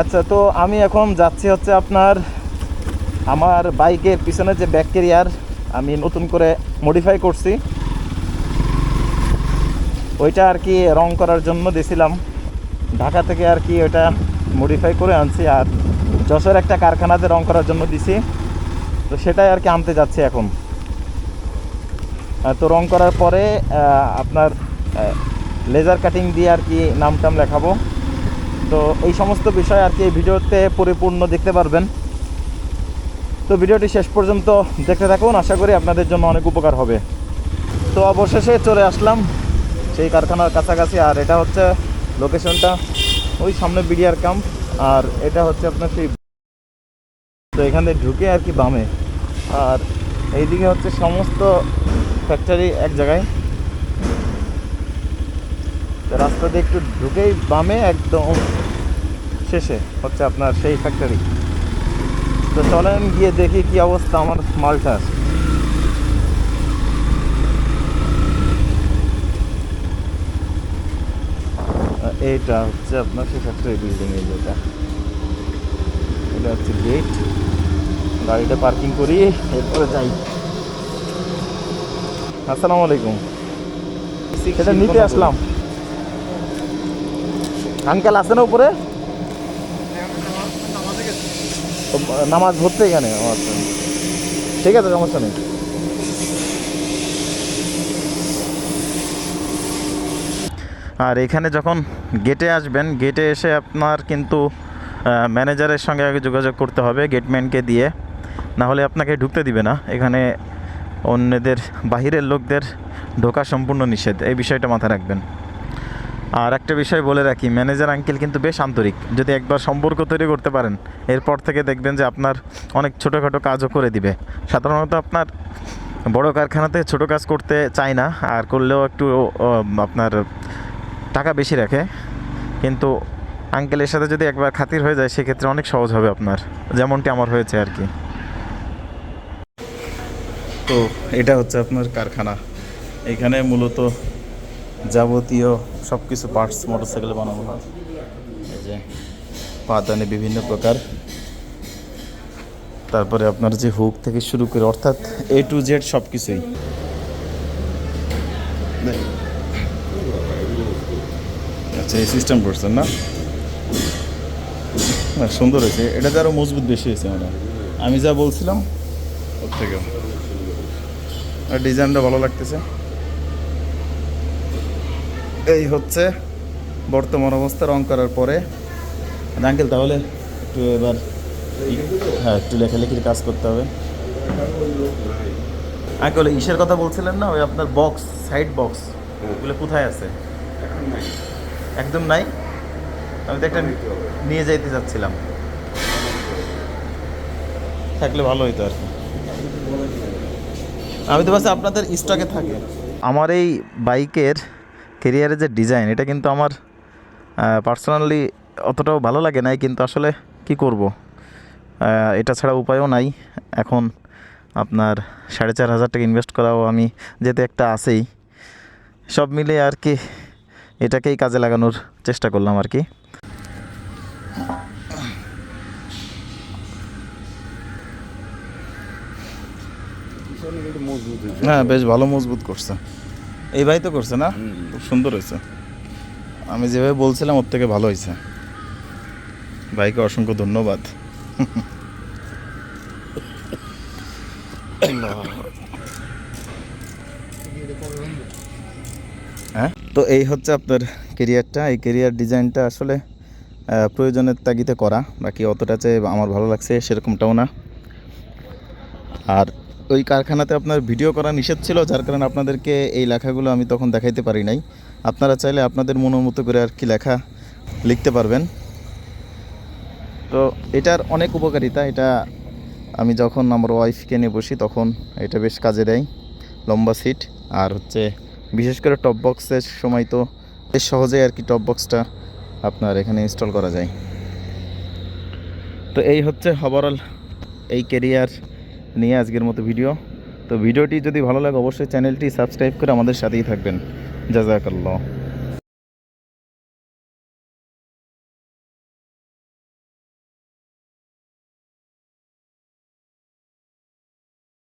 আচ্ছা তো আমি এখন যাচ্ছি হচ্ছে আপনার আমার বাইকের পিছনে যে ব্যাক ক্যারিয়ার আমি নতুন করে মডিফাই করছি। ওইটা আর কি রং করার জন্য দিয়েছিলাম ঢাকা থেকে আর কি ওইটা মডিফাই করে আনছি আর যশোর একটা কারখানাতে রং করার জন্য দিছি। তো সেটাই আর কি আনতে যাচ্ছি এখন। তো রং করার পরে আপনার লেজার কাটিং দিয়ে আর কি নাম টাম লেখাবো। তো এই সমস্ত বিষয় আর কি এই ভিডিওতে পরিপূর্ণ দেখতে পারবেন। তো ভিডিওটি শেষ পর্যন্ত দেখতে থাকুন, আশা করি আপনাদের জন্য অনেক উপকার হবে। তো অবশেষে চলে আসলাম সেই কারখানার কাছাকাছি, আর এটা হচ্ছে লোকেশনটা ওই সামনে বিডিআর ক্যাম্প আর এটা হচ্ছে আপনার সেই তো এখান ঢুকে আর কি বামে। আর এইদিকে হচ্ছে সমস্ত ফ্যাক্টরি এক জায়গায়। রাস্তা দিয়ে একটু ঢুকেই বামে একদম শেষে হচ্ছে আপনার সেই ফ্যাক্টরি তো চলেন গিয়ে দেখি কি অবস্থা আমার মালটার এইটা হচ্ছে আপনার সেই ফ্যাক্টরি বিল্ডিং এই যেটা। এটা হচ্ছে গেট গাড়িটা পার্কিং করি এরপরে যাই। আসসালামু আলাইকুম। সেটা নিতে আসলাম। আঙ্কেল আছে না উপরে? নামাজ পড়তে এখানে আচ্ছা। ঠিক আছে, সমস্যা নেই। আর এখানে যখন গেটে আসবেন গেটে এসে আপনার কিন্তু ম্যানেজারের সঙ্গে আগে যোগাযোগ করতে হবে গেটম্যানকে দিয়ে। না হলে আপনাকে ঢুকতে দিবে না। এখানে অন্যদের, বাহিরের লোকদের ঢোকা সম্পূর্ণ নিষেধ। এই বিষয়টা মাথায় রাখবেন। আর একটা বিষয় বলে রাখি, ম্যানেজার আঙ্কেল কিন্তু বেশ আন্তরিক। যদি একবার সম্পর্ক তৈরি করতে পারেন, এরপর থেকে দেখবেন যে আপনার অনেক ছোটোখাটো কাজও করে দিবে। সাধারণত আপনার বড় কারখানাতে ছোট কাজ করতে চায় না, আর করলেও একটু আপনার টাকা বেশি রাখে। কিন্তু আঙ্কেলের সাথে যদি একবার খাতির হয়ে যায়, সেক্ষেত্রে অনেক সহজ হবে আপনার, যেমনটি আমার হয়েছে আর কি। তো এটা হচ্ছে আপনার কারখানা। এখানে মূলত যাবতীয় সব কিছু পার্টস মোটরসাইকেলে বানানো হয়। এই যে পাতানে বিভিন্ন প্রকার। তারপরে আপনার যে হুক থেকে শুরু করে, অর্থাৎ এ টু জেড সব কিছুই আচ্ছা এই সিস্টেম করছেন না? সুন্দর হয়েছে। এটাতে আরও মজবুত বেশি হয়েছে আমরা আমি যা বলছিলাম, ওর থেকেও। আর ডিজাইনটা ভালো লাগতেছে। এই হচ্ছে বর্তমান অবস্থা, রং করার পরে। আঙ্কেল, তাহলে একটু এবার হ্যাঁ একটু লেখালেখির কাজ করতে হবে। আঙ্কেল ইসের কথা বলছিলেন না? ওই আপনার বক্স সাইড বক্স ওগুলো কোথায় আছে? একদম নাই? আমি তো একটা নিয়ে যাইতে চাচ্ছিলাম থাকলে ভালো হইতো আর কি। আমি তো ভাবছি আপনাদের স্টকে থাকে। আমার এই বাইকের কেরিয়ারের যে ডিজাইন এটা কিন্তু আমার পার্সোনালি অতটাও ভালো লাগে নাই, কিন্তু আসলে কি করব? এটা ছাড়া উপায়ও নাই। এখন আপনার সাড়ে চার হাজার টাকা ইনভেস্ট করাও আমি যেতে একটা আছেই, সব মিলে আর কি এটাকেই কাজে লাগানোর চেষ্টা করলাম আর কি। হ্যাঁ বেশ ভালো মজবুত করছে। এই ভাই তো করছে না? খুব সুন্দর হয়েছে। আমি যেভাবে বলছিলাম ওর থেকে ভালো হয়েছে। ভাইকে অসংখ্য ধন্যবাদ। হ্যাঁ? তো এই হচ্ছে আপনার কেরিয়ারটা এই কেরিয়ার ডিজাইনটা আসলে প্রয়োজনের তাগিদে করা। বাকি অতটা যে আমার ভালো লাগছে সেরকমটাও না। আর ওই কারখানাতে আপনার ভিডিও করা নিষেধ ছিল, যার কারণে আপনাদেরকে এই লেখাগুলো আমি তখন দেখাইতে পারি নাই। আপনারা চাইলে আপনাদের মনের মতো করে আর কি লেখা লিখতে পারবেন। তো এটার অনেক উপকারিতা, এটা আমি যখন আমার ওয়াইফকে নিয়ে বসি, তখন এটা বেশ কাজে দেয়, লম্বা সিট আর হচ্ছে, বিশেষ করে টপ বক্সের সময় তো বেশ সহজেই আর কি টপ বক্সটা আপনার এখানে ইনস্টল করা যায়। তো এই হচ্ছে ওভারঅল এই কেরিয়ার নিয়ে আজকের মতো ভিডিও। তো ভিডিওটি যদি ভালো লাগে, অবশ্যই চ্যানেলটি সাবস্ক্রাইব করে আমাদের সাথেই থাকবেন। জাজাকাল্লাহ।